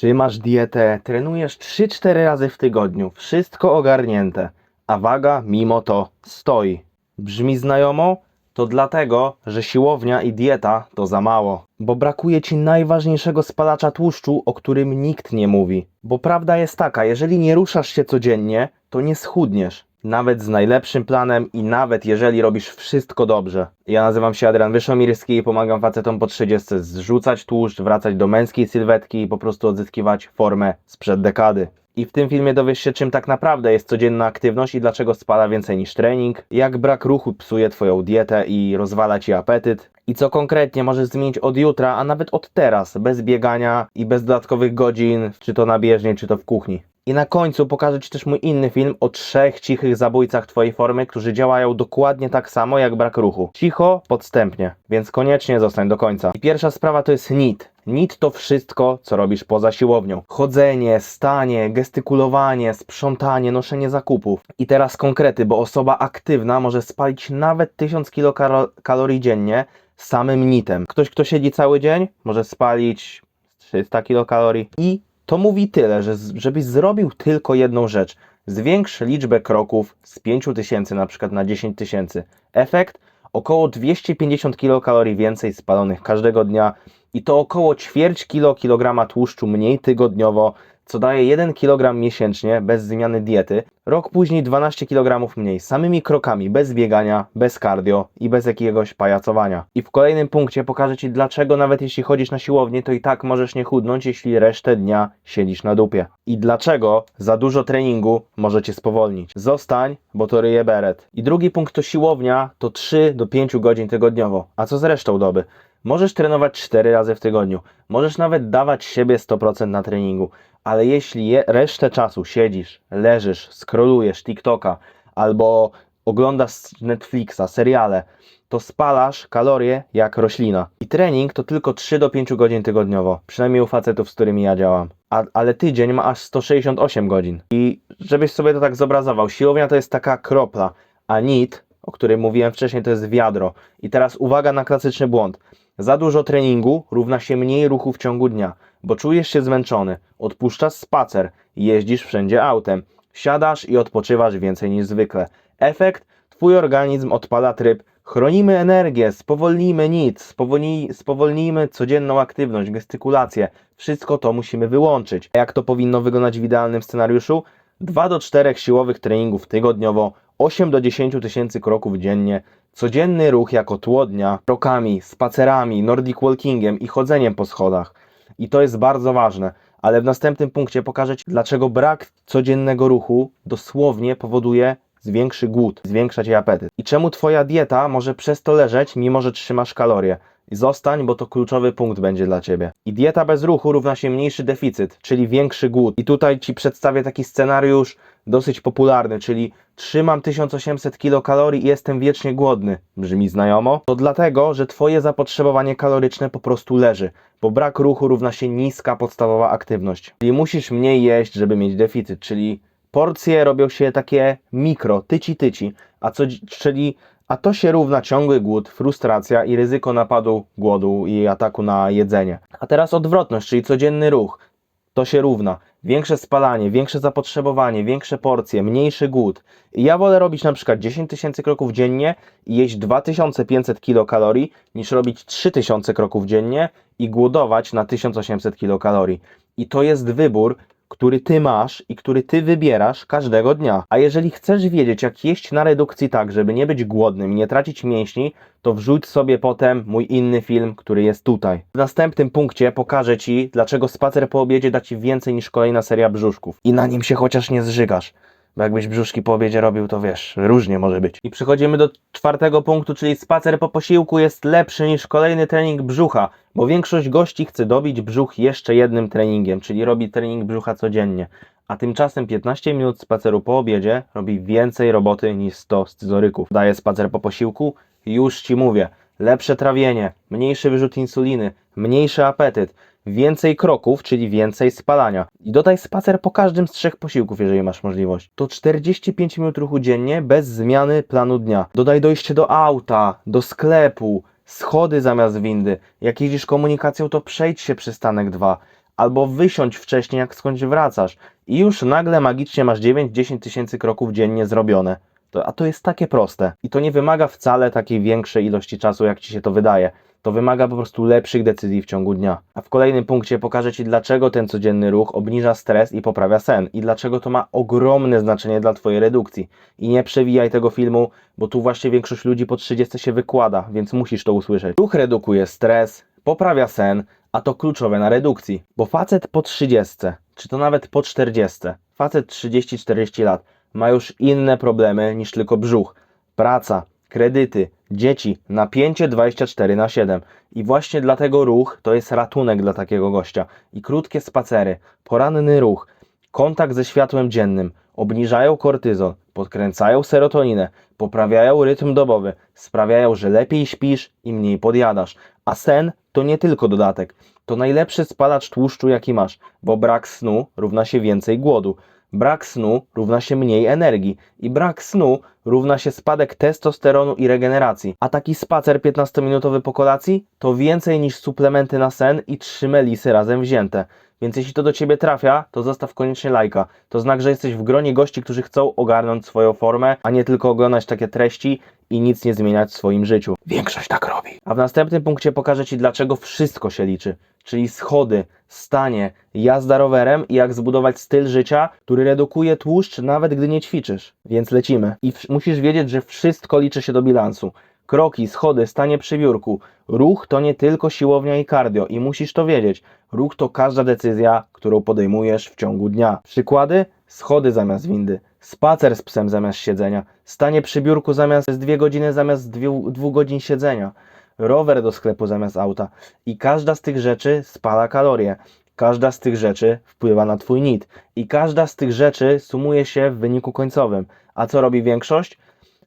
Trzymasz dietę, trenujesz 3-4 razy w tygodniu, wszystko ogarnięte, a waga mimo to stoi. Brzmi znajomo? To dlatego, że siłownia i dieta to za mało. Bo brakuje ci najważniejszego spalacza tłuszczu, o którym nikt nie mówi. Bo prawda jest taka, jeżeli nie ruszasz się codziennie, to nie schudniesz. Nawet z najlepszym planem i nawet jeżeli robisz wszystko dobrze. Ja nazywam się Adrian Wyszomirski i pomagam facetom po 30 zrzucać tłuszcz, wracać do męskiej sylwetki i po prostu odzyskiwać formę sprzed dekady. I w tym filmie dowiesz się, czym tak naprawdę jest codzienna aktywność i dlaczego spala więcej niż trening, jak brak ruchu psuje Twoją dietę i rozwala Ci apetyt, i co konkretnie możesz zmienić od jutra, a nawet od teraz, bez biegania i bez dodatkowych godzin, czy to na bieżni, czy to w kuchni. I na końcu pokażę Ci też mój inny film o trzech cichych zabójcach Twojej formy, którzy działają dokładnie tak samo jak brak ruchu. Cicho, podstępnie, więc koniecznie zostań do końca. I pierwsza sprawa to jest NIT. NIT to wszystko, co robisz poza siłownią. Chodzenie, stanie, gestykulowanie, sprzątanie, noszenie zakupów. I teraz konkrety, bo osoba aktywna może spalić nawet 1000 kilokalorii dziennie samym NITem. Ktoś, kto siedzi cały dzień, może spalić 300 kilokalorii. I to mówi tyle, że żebyś zrobił tylko jedną rzecz. Zwiększ liczbę kroków z 5000 na przykład na 10 tysięcy. Efekt? Około 250 kilokalorii więcej spalonych każdego dnia i to około ćwierć kilo kilograma tłuszczu mniej tygodniowo, co daje 1 kg miesięcznie bez zmiany diety. Rok później 12 kg mniej, samymi krokami, bez biegania, bez cardio i bez jakiegoś pajacowania. I w kolejnym punkcie pokażę Ci dlaczego nawet jeśli chodzisz na siłownię, to i tak możesz nie chudnąć, jeśli resztę dnia siedzisz na dupie. I dlaczego za dużo treningu może Cię spowolnić. Zostań, bo to ryje beret. I drugi punkt to siłownia, to 3 do 5 godzin tygodniowo. A co z resztą doby? Możesz trenować 4 razy w tygodniu, możesz nawet dawać siebie 100% na treningu, ale jeśli je, resztę czasu siedzisz, leżysz, scrollujesz TikToka albo oglądasz Netflixa, seriale, to spalasz kalorie jak roślina. I trening to tylko 3 do 5 godzin tygodniowo, przynajmniej u facetów, z którymi ja działam. A, ale tydzień ma aż 168 godzin. I żebyś sobie to tak zobrazował, siłownia to jest taka kropla, a NIT, o którym mówiłem wcześniej, to jest wiadro. I teraz uwaga na klasyczny błąd. Za dużo treningu równa się mniej ruchu w ciągu dnia, bo czujesz się zmęczony, odpuszczasz spacer, jeździsz wszędzie autem, siadasz i odpoczywasz więcej niż zwykle. Efekt? Twój organizm odpala tryb chronimy energię, spowolnijmy nic, spowolnij, spowolnijmy codzienną aktywność, gestykulację. Wszystko to musimy wyłączyć. A jak to powinno wyglądać w idealnym scenariuszu? 2 do 4 siłowych treningów tygodniowo, 8 do 10 tysięcy kroków dziennie, codzienny ruch jako tło dnia, krokami, spacerami, nordic walkingiem i chodzeniem po schodach. I to jest bardzo ważne, ale w następnym punkcie pokażę Ci, dlaczego brak codziennego ruchu dosłownie powoduje zwiększy głód, zwiększa Ci apetyt. I czemu Twoja dieta może przez to leżeć, mimo że trzymasz kalorie. Zostań, bo to kluczowy punkt będzie dla Ciebie. I dieta bez ruchu równa się mniejszy deficyt, czyli większy głód. I tutaj Ci przedstawię taki scenariusz dosyć popularny, czyli trzymam 1800 kilokalorii i jestem wiecznie głodny. Brzmi znajomo? To dlatego, że Twoje zapotrzebowanie kaloryczne po prostu leży, bo brak ruchu równa się niska podstawowa aktywność. Czyli musisz mniej jeść, żeby mieć deficyt, czyli porcje robią się takie mikro, tyci tyci, a co, czyli a to się równa ciągły głód, frustracja i ryzyko napadu głodu i ataku na jedzenie. A teraz odwrotność, czyli codzienny ruch. To się równa większe spalanie, większe zapotrzebowanie, większe porcje, mniejszy głód. Ja wolę robić na przykład 10 tysięcy kroków dziennie i jeść 2500 kilokalorii, niż robić 3000 kroków dziennie i głodować na 1800 kilokalorii. I to jest wybór, który ty masz i który ty wybierasz każdego dnia. A jeżeli chcesz wiedzieć, jak jeść na redukcji tak, żeby nie być głodnym nie tracić mięśni, to wrzuć sobie potem mój inny film, który jest tutaj. W następnym punkcie pokażę Ci, dlaczego spacer po obiedzie da Ci więcej niż kolejna seria brzuszków. I na nim się chociaż nie zżygasz. Bo jakbyś brzuszki po obiedzie robił, to wiesz, różnie może być. I przechodzimy do czwartego punktu, czyli spacer po posiłku jest lepszy niż kolejny trening brzucha, bo większość gości chce dobić brzuch jeszcze jednym treningiem, czyli robi trening brzucha codziennie. A tymczasem 15 minut spaceru po obiedzie robi więcej roboty niż 100 scyzoryków. Daje spacer po posiłku? Już Ci mówię. Lepsze trawienie, mniejszy wyrzut insuliny, mniejszy apetyt, więcej kroków, czyli więcej spalania. I dodaj spacer po każdym z trzech posiłków, jeżeli masz możliwość. To 45 minut ruchu dziennie bez zmiany planu dnia. Dodaj dojście do auta, do sklepu, schody zamiast windy. Jak jeździsz komunikacją, to przejdź się przystanek 2. albo wysiądź wcześniej, jak skądś wracasz i już nagle magicznie masz 9-10 tysięcy kroków dziennie zrobione. To, a to jest takie proste. I to nie wymaga wcale takiej większej ilości czasu, jak ci się to wydaje. To wymaga po prostu lepszych decyzji w ciągu dnia. A w kolejnym punkcie pokażę Ci, dlaczego ten codzienny ruch obniża stres i poprawia sen. I dlaczego to ma ogromne znaczenie dla Twojej redukcji. I nie przewijaj tego filmu, bo tu właśnie większość ludzi po 30 się wykłada, więc musisz to usłyszeć. Ruch redukuje stres, poprawia sen, a to kluczowe na redukcji. Bo facet po 30, czy to nawet po 40, facet 30-40 lat, ma już inne problemy niż tylko brzuch. Praca, kredyty, dzieci, napięcie 24 na 7. I właśnie dlatego ruch to jest ratunek dla takiego gościa. I krótkie spacery, poranny ruch, kontakt ze światłem dziennym obniżają kortyzol, podkręcają serotoninę, poprawiają rytm dobowy, sprawiają, że lepiej śpisz i mniej podjadasz. A sen to nie tylko dodatek. To najlepszy spalacz tłuszczu, jaki masz, bo brak snu równa się więcej głodu. Brak snu równa się mniej energii i brak snu równa się spadek testosteronu i regeneracji. A taki spacer 15-minutowy po kolacji to więcej niż suplementy na sen i trzy melisy razem wzięte. Więc jeśli to do Ciebie trafia, to zostaw koniecznie lajka. To znak, że jesteś w gronie gości, którzy chcą ogarnąć swoją formę, a nie tylko oglądać takie treści i nic nie zmieniać w swoim życiu. Większość tak robi. A w następnym punkcie pokażę Ci, dlaczego wszystko się liczy. Czyli schody, stanie, jazda rowerem i jak zbudować styl życia, który redukuje tłuszcz nawet gdy nie ćwiczysz. Więc lecimy. I musisz wiedzieć, że wszystko liczy się do bilansu. Kroki, schody, stanie przy biurku. Ruch to nie tylko siłownia i cardio i musisz to wiedzieć. Ruch to każda decyzja, którą podejmujesz w ciągu dnia. Przykłady? Schody zamiast windy, spacer z psem zamiast siedzenia, stanie przy biurku zamiast dwie godziny zamiast dwie, dwóch godzin siedzenia, rower do sklepu zamiast auta. I każda z tych rzeczy spala kalorie. Każda z tych rzeczy wpływa na Twój NIT. I każda z tych rzeczy sumuje się w wyniku końcowym. A co robi większość?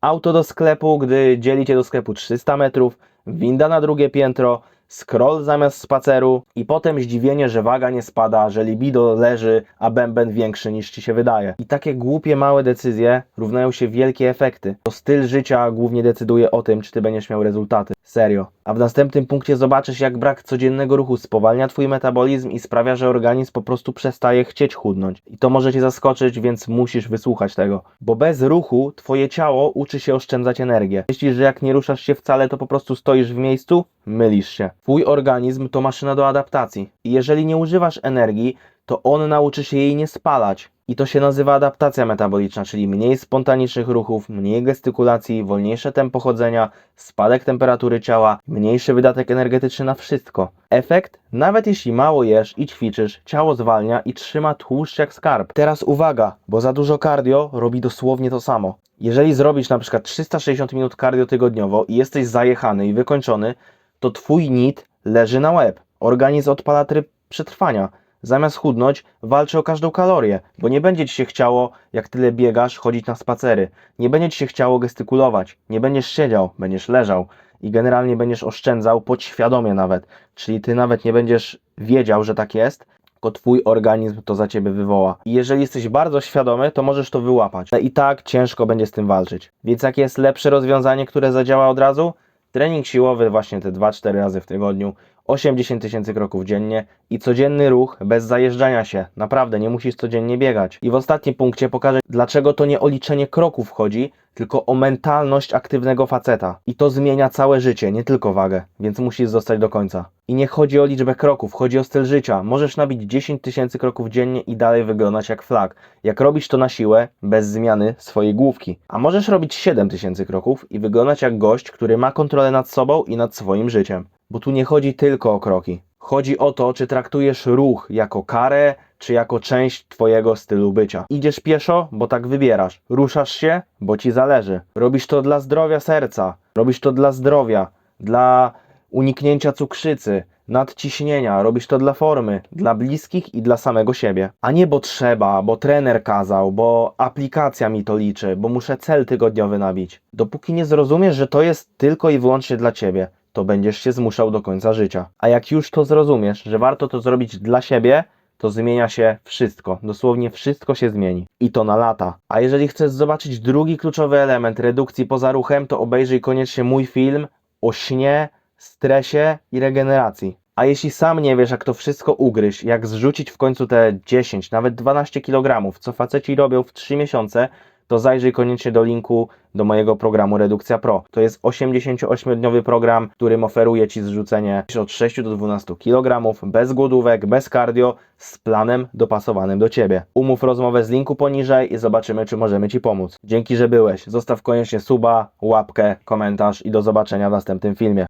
auto do sklepu, gdy dzielicie do sklepu 300 metrów, winda na drugie piętro, scroll zamiast spaceru i potem zdziwienie, że waga nie spada, że libido leży, a bęben większy niż ci się wydaje. I takie głupie, małe decyzje równają się wielkie efekty. To styl życia głównie decyduje o tym, czy ty będziesz miał rezultaty. Serio. A w następnym punkcie zobaczysz, jak brak codziennego ruchu spowalnia twój metabolizm i sprawia, że organizm po prostu przestaje chcieć chudnąć. I to może cię zaskoczyć, więc musisz wysłuchać tego. Bo bez ruchu twoje ciało uczy się oszczędzać energię. Myślisz, że jak nie ruszasz się wcale, to po prostu stoisz w miejscu? Mylisz się. Twój organizm to maszyna do adaptacji. I jeżeli nie używasz energii, to on nauczy się jej nie spalać. I to się nazywa adaptacja metaboliczna, czyli mniej spontanicznych ruchów, mniej gestykulacji, wolniejsze tempo chodzenia, spadek temperatury ciała, mniejszy wydatek energetyczny na wszystko. Efekt? Nawet jeśli mało jesz i ćwiczysz, ciało zwalnia i trzyma tłuszcz jak skarb. Teraz uwaga, bo za dużo cardio robi dosłownie to samo. Jeżeli zrobisz na przykład 360 minut cardio tygodniowo i jesteś zajechany i wykończony, to twój NIT leży na łeb. Organizm odpala tryb przetrwania. Zamiast chudnąć, walczy o każdą kalorię, bo nie będzie ci się chciało, jak tyle biegasz, chodzić na spacery. Nie będzie ci się chciało gestykulować. Nie będziesz siedział, będziesz leżał i generalnie będziesz oszczędzał podświadomie nawet. Czyli ty nawet nie będziesz wiedział, że tak jest, tylko twój organizm to za ciebie wywoła. I jeżeli jesteś bardzo świadomy, to możesz to wyłapać. Ale i tak ciężko będzie z tym walczyć. Więc jakie jest lepsze rozwiązanie, które zadziała od razu? Trening siłowy właśnie te 2-4 razy w tygodniu, 80 tysięcy kroków dziennie i codzienny ruch bez zajeżdżania się. Naprawdę, nie musisz codziennie biegać. I w ostatnim punkcie pokażę, dlaczego to nie o liczenie kroków chodzi, tylko o mentalność aktywnego faceta. I to zmienia całe życie, nie tylko wagę, więc musisz zostać do końca. I nie chodzi o liczbę kroków, chodzi o styl życia. Możesz nabić 10 tysięcy kroków dziennie i dalej wyglądać jak flag. Jak robisz to na siłę, bez zmiany swojej główki. A możesz robić 7 tysięcy kroków i wyglądać jak gość, który ma kontrolę nad sobą i nad swoim życiem. Bo tu nie chodzi tylko o kroki. Chodzi o to, czy traktujesz ruch jako karę, czy jako część Twojego stylu bycia. Idziesz pieszo, bo tak wybierasz. Ruszasz się, bo Ci zależy. Robisz to dla zdrowia serca. Robisz to dla zdrowia, dla uniknięcia cukrzycy, nadciśnienia. Robisz to dla formy, dla bliskich i dla samego siebie. A nie bo trzeba, bo trener kazał, bo aplikacja mi to liczy, bo muszę cel tygodniowy nabić. Dopóki nie zrozumiesz, że to jest tylko i wyłącznie dla Ciebie, to będziesz się zmuszał do końca życia. A jak już to zrozumiesz, że warto to zrobić dla siebie, to zmienia się wszystko. Dosłownie wszystko się zmieni. I to na lata. A jeżeli chcesz zobaczyć drugi kluczowy element redukcji poza ruchem, to obejrzyj koniecznie mój film o śnie, stresie i regeneracji. A jeśli sam nie wiesz, jak to wszystko ugryźć, jak zrzucić w końcu te 10, nawet 12 kg, co faceci robią w 3 miesiące, to zajrzyj koniecznie do linku do mojego programu Redukcja Pro. To jest 88-dniowy program, którym oferuje Ci zrzucenie od 6 do 12 kg, bez głodówek, bez cardio, z planem dopasowanym do Ciebie. Umów rozmowę z linku poniżej i zobaczymy, czy możemy Ci pomóc. Dzięki, że byłeś. Zostaw koniecznie suba, łapkę, komentarz i do zobaczenia w następnym filmie.